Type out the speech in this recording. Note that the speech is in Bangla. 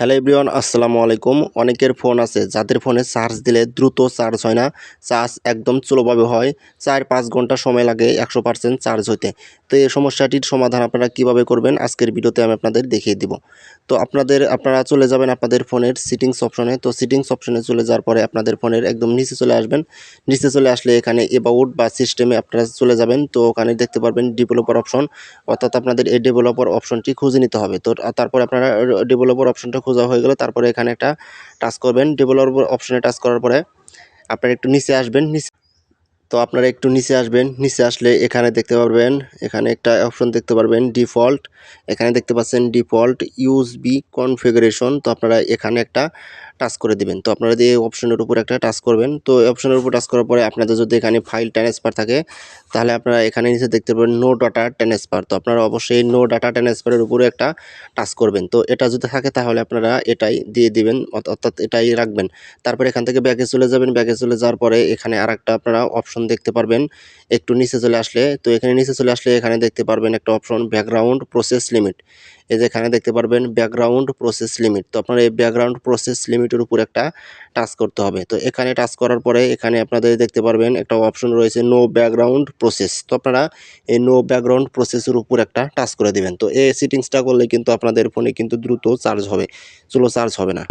হ্যালো এভরিওয়ান, আসসালামু আলাইকুম। অনেকের ফোন আছে, যাদের ফোনে চার্জ দিলে দ্রুত চার্জ হয় না, চার্জ একদম স্লোভাবে হয়, চার পাঁচ ঘণ্টা সময় লাগে একশো পার্সেন্ট চার্জ হইতে। তো এই সমস্যাটির সমাধান আপনারা কীভাবে করবেন, আজকের ভিডিওতে আমি আপনাদের দেখিয়ে দিব। তো আপনাদের, আপনারা চলে যাবেন আপনাদের ফোনের সিটিংস অপশনে তো সিটিংস অপশনে চলে যাওয়ার পরে আপনাদের ফোনের একদম নিচে চলে আসবেন। নিচে চলে আসলে এখানে এবাউট বা সিস্টেমে আপনারা চলে যাবেন। তো ওখানে দেখতে পারবেন ডেভেলপার অপশন অর্থাৎ আপনাদের এই ডেভেলপার অপশনটি খুঁজে নিতে হবে। তো তারপরে আপনারা ডেভেলপার অপশনটা খোঁজা হয়ে গেলে তারপরে এখানে একটা টাচ করবেন। ডেভেলপার অপশনে টাচ করার পরে আপনারা একটু নিচে আসবেন। নিচে তো আপনারা একটু নিচে আসবেন। নিচে আসলে এখানে দেখতে পারবেন, এখানে একটা অপশন দেখতে পারবেন ডিফল্ট এখানে দেখতে পাচ্ছেন ডিফল্ট ইউজবি কনফিগারেশন তো আপনারা এখানে একটা টাচ করে দিবেন। তো আপনারা এই অপশনের উপর একটা টাচ করবেন, তো অপশনের উপর টাচ করার পরে আপনাদের যদি এখানে ফাইল ট্রান্সফার থাকে, তাহলে আপনারা এখানে নিচে দেখতে পাবেন নো ডাটা ট্রান্সফার তো আপনারা অবশ্যই নো ডাটা ট্রান্সফারের উপরে একটা টাচ করবেন। তো এটা যদি থাকে, তাহলে আপনারা এটাই দিয়ে দিবেন অর্থাৎ এটাই রাখবেন। তারপরে এখান থেকে ব্যাগে চলে যাবেন। ব্যাগে চলে যাওয়ার পরে এখানে আর একটা আপনারা অপশন দেখতে পারবেন। একটু নিচে চলে আসলে, তো এখানে নিচে চলে আসলে এখানে দেখতে পারবেন একটা অপশন ব্যাকগ্রাউন্ড প্রসেস লিমিট এই যে এখানে দেখতে পারবেন ব্যাকগ্রাউন্ড প্রসেস লিমিট তো আপনার এই ব্যাকগ্রাউন্ড প্রসেস লিমিটের উপর একটা টাচ করতে হবে। তো এখানে টাচ করার পরে এখানে আপনাদের দেখতে পারবেন একটা অপশন রয়েছে নো ব্যাকগ্রাউন্ড প্রসেস তো আপনারা এই নো ব্যাকগ্রাউন্ড প্রসেসের উপর একটা টাচ করে দেবেন। তো এই সেটিংসটা করলে কিন্তু আপনাদের ফোনে কিন্তু দ্রুত চার্জ হবে। স্লো চার্জ হবে না।